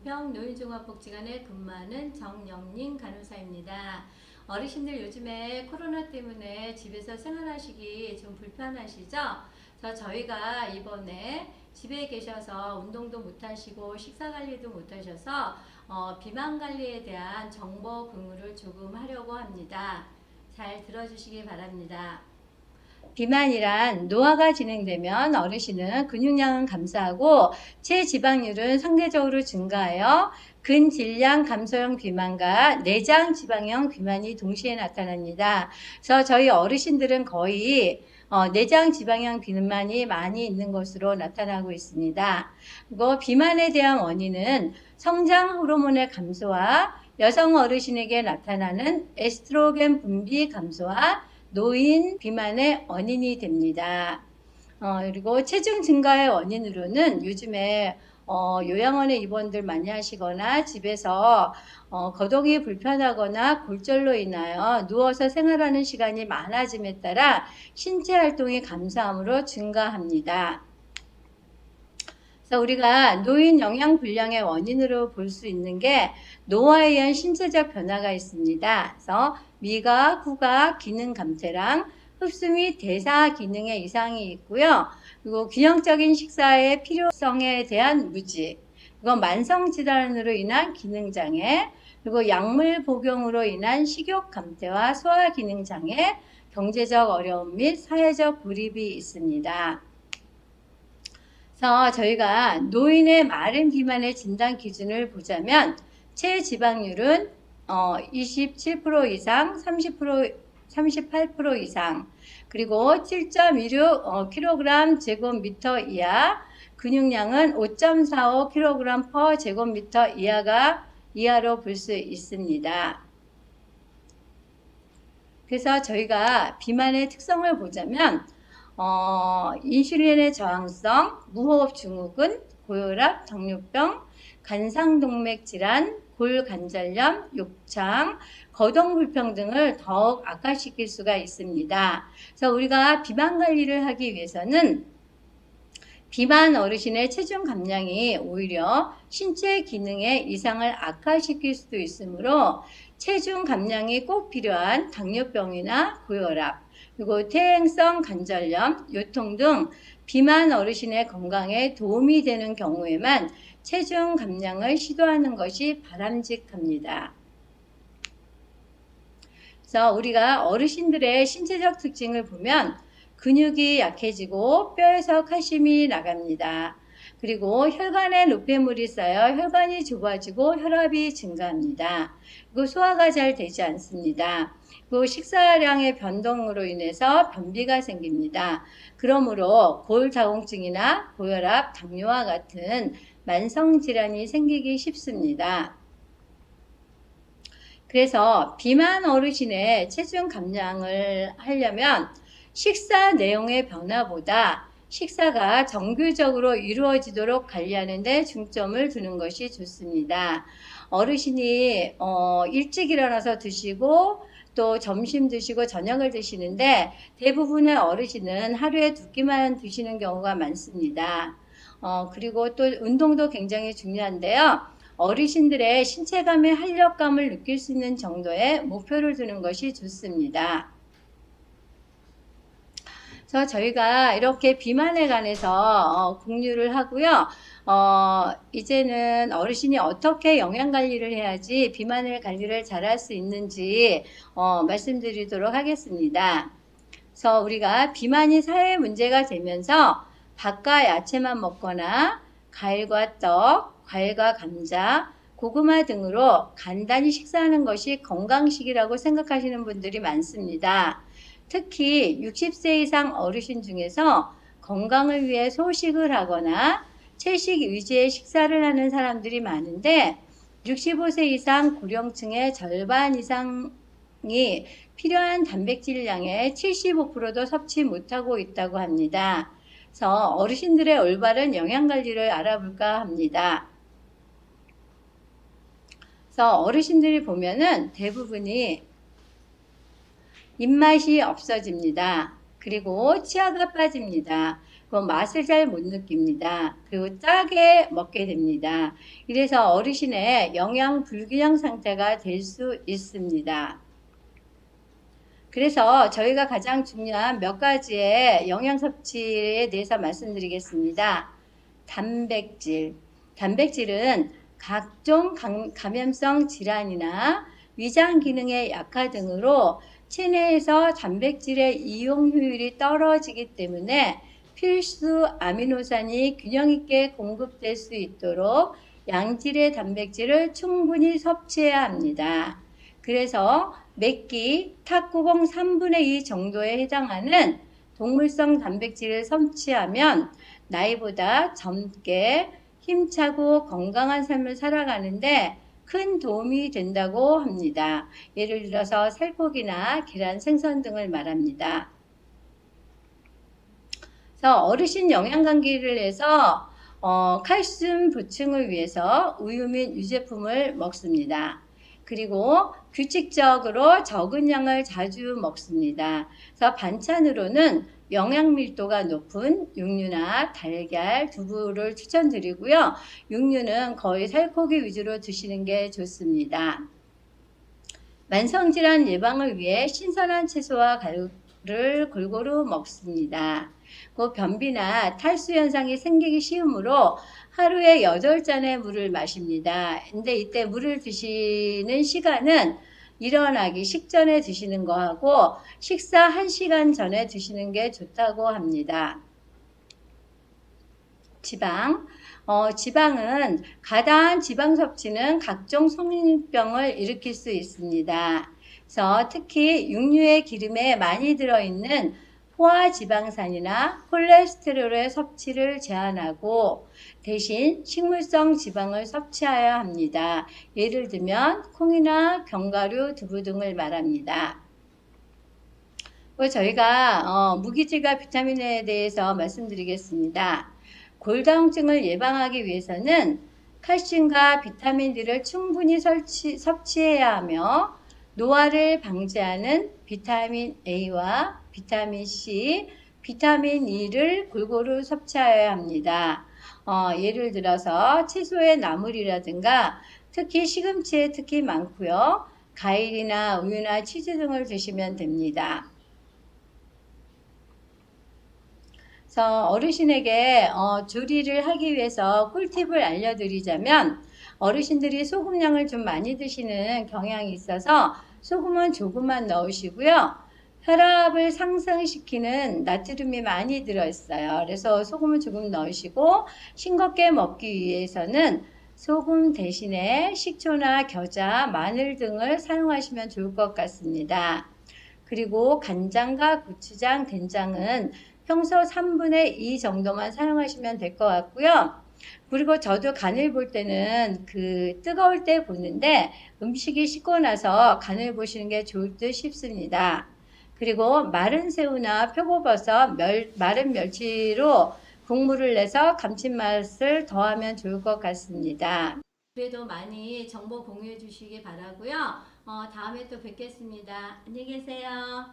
은평 노인종합복지관에 근무하는 정영린 간호사입니다. 어르신들 요즘에 코로나 때문에 집에서 생활하시기 좀 불편하시죠? 그래서 저희가 이번에 집에 계셔서 운동도 못하시고 식사 관리도 못하셔서 어, 비만 관리에 대한 정보 공유를 조금 하려고 합니다. 잘 들어주시기 바랍니다. 비만이란 노화가 진행되면 어르신은 근육량은 감소하고 체지방률은 상대적으로 증가하여 근질량 감소형 비만과 내장 지방형 비만이 동시에 나타납니다. 그래서 저희 어르신들은 거의 어, 내장 지방형 비만이 많이 있는 것으로 나타나고 있습니다. 그리고 비만에 대한 원인은 성장 호르몬의 감소와 여성 어르신에게 나타나는 에스트로겐 분비 감소와 노인 비만의 원인이 됩니다. 어, 그리고 체중 증가의 원인으로는 요즘에 어, 요양원에 입원들 많이 하시거나 집에서 어, 거동이 불편하거나 골절로 인하여 누워서 생활하는 시간이 많아짐에 따라 신체 활동이 감소함으로 증가합니다. 우리가 노인 영양 불량의 원인으로 볼 수 있는 게 노화에 의한 신체적 변화가 있습니다. 그래서 미각, 후각, 기능 감퇴랑 흡수 및 대사 기능에 이상이 있고요. 그리고 균형적인 식사의 필요성에 대한 무지, 그리고 만성 질환으로 인한 기능 장애, 그리고 약물 복용으로 인한 식욕 감퇴와 소화 기능 장애, 경제적 어려움 및 사회적 고립이 있습니다. 그래서 저희가 노인의 마른 비만의 진단 기준을 보자면 체지방률은 어, 27% 이상, 30% 38% 이상, 그리고 7.26 어, 제곱미터 이하, 근육량은 5.45 kg per 제곱미터 이하가 이하로 볼 수 있습니다. 그래서 저희가 비만의 특성을 보자면 어, 인슐린의 저항성, 무호흡 증후군, 고혈압, 당뇨병, 간상동맥 질환, 골관절염, 욕창, 거동 불평 등을 더욱 악화시킬 수가 있습니다. 그래서 우리가 비만 관리를 하기 위해서는 비만 어르신의 체중 감량이 오히려 신체 기능의 이상을 악화시킬 수도 있으므로 체중 감량이 꼭 필요한 당뇨병이나 고혈압, 그리고 퇴행성 관절염, 요통 등 비만 어르신의 건강에 도움이 되는 경우에만 체중 감량을 시도하는 것이 바람직합니다. 그래서 우리가 어르신들의 신체적 특징을 보면 근육이 약해지고 뼈에서 칼슘이 나갑니다. 그리고 혈관에 노폐물이 쌓여 혈관이 좁아지고 혈압이 증가합니다. 그리고 소화가 잘 되지 않습니다. 그리고 식사량의 변동으로 인해서 변비가 생깁니다. 그러므로 골다공증이나 고혈압, 당뇨와 같은 만성 질환이 생기기 쉽습니다. 그래서 비만 어르신의 체중 감량을 하려면 식사 내용의 변화보다 식사가 정규적으로 이루어지도록 관리하는 데 중점을 두는 것이 좋습니다. 어르신이 어, 일찍 일어나서 드시고 또 점심 드시고 저녁을 드시는데 대부분의 어르신은 하루에 두 끼만 드시는 경우가 많습니다. 어, 그리고 또 운동도 굉장히 중요한데요. 어르신들의 신체감의 활력감을 느낄 수 있는 정도의 목표를 두는 것이 좋습니다. 그래서 저희가 이렇게 비만에 관해서 어, 공유를 하고요. 어, 이제는 어르신이 어떻게 영양 관리를 해야지 비만을 관리를 잘할 수 있는지 어, 말씀드리도록 하겠습니다. 그래서 우리가 비만이 사회 문제가 되면서 밥과 야채만 먹거나 과일과 떡, 과일과 감자, 고구마 등으로 간단히 식사하는 것이 건강식이라고 생각하시는 분들이 많습니다. 특히 60세 이상 어르신 중에서 건강을 위해 소식을 하거나 채식 위주의 식사를 하는 사람들이 많은데 65세 이상 고령층의 절반 이상이 필요한 단백질량의 75%도 섭취 못하고 있다고 합니다. 그래서 어르신들의 올바른 영양 관리를 알아볼까 합니다. 그래서 어르신들이 보면은 대부분이 입맛이 없어집니다. 그리고 치아가 빠집니다. 그 맛을 잘 못 느낍니다. 그리고 짜게 먹게 됩니다. 이래서 어르신의 영양 불균형 상태가 될 수 있습니다. 그래서 저희가 가장 중요한 몇 가지의 영양 섭취에 대해서 말씀드리겠습니다. 단백질. 단백질은 각종 감- 감염성 질환이나 위장 기능의 약화 등으로 체내에서 단백질의 이용 효율이 떨어지기 때문에 필수 아미노산이 균형 있게 공급될 수 있도록 양질의 단백질을 충분히 섭취해야 합니다. 그래서 몇 끼 탁구공 3분의 2 정도에 해당하는 동물성 단백질을 섭취하면 나이보다 젊게 힘차고 건강한 삶을 살아가는데 큰 도움이 된다고 합니다. 예를 들어서 살코기나 계란, 생선 등을 말합니다. 그래서 어르신 영양 감기를 해서 어, 칼슘 보충을 위해서 우유 및 유제품을 먹습니다. 그리고 규칙적으로 적은 양을 자주 먹습니다. 그래서 반찬으로는 영양 밀도가 높은 육류나 달걀, 두부를 추천드리고요. 육류는 거의 살코기 위주로 드시는 게 좋습니다. 만성질환 예방을 위해 신선한 채소와 가루를 골고루 먹습니다. 그 변비나 탈수 현상이 생기기 쉬우므로 하루에 8잔의 물을 마십니다. 근데 이때 물을 드시는 시간은 일어나기 식전에 드시는 거하고 식사 1시간 전에 드시는 게 좋다고 합니다. 지방. 어, 지방은 가다한 지방 섭취는 각종 성인병을 일으킬 수 있습니다. 그래서 특히 육류의 기름에 많이 들어있는 포화지방산이나 콜레스테롤의 섭취를 제한하고 대신 식물성 지방을 섭취해야 합니다. 예를 들면 콩이나 견과류, 두부 등을 말합니다. 저희가 어, 무기질과 비타민에 대해서 말씀드리겠습니다. 골다공증을 예방하기 위해서는 칼슘과 비타민 D를 충분히 설치, 섭취해야 하며 노화를 방지하는 비타민 A와 비타민 C, 비타민 E를 골고루 섭취해야 합니다. 어, 예를 들어서 채소의 나물이라든가 특히 시금치에 특히 많고요. 과일이나 우유나 치즈 등을 드시면 됩니다. 그래서 어르신에게 어, 조리를 하기 위해서 꿀팁을 알려드리자면 어르신들이 소금량을 좀 많이 드시는 경향이 있어서 소금은 조금만 넣으시고요. 혈압을 상승시키는 나트륨이 많이 들어있어요. 그래서 소금을 조금 넣으시고 싱겁게 먹기 위해서는 소금 대신에 식초나 겨자, 마늘 등을 사용하시면 좋을 것 같습니다. 그리고 간장과 고추장, 된장은 평소 3분의 2 정도만 사용하시면 될 것 같고요. 그리고 저도 간을 볼 때는 그 뜨거울 때 보는데 음식이 식고 나서 간을 보시는 게 좋을 듯 싶습니다. 그리고 마른 새우나 표고버섯, 멸, 마른 멸치로 국물을 내서 감칠맛을 더하면 좋을 것 같습니다. 그래도 많이 정보 공유해 주시기 바라고요. 어, 다음에 또 뵙겠습니다. 안녕히 계세요.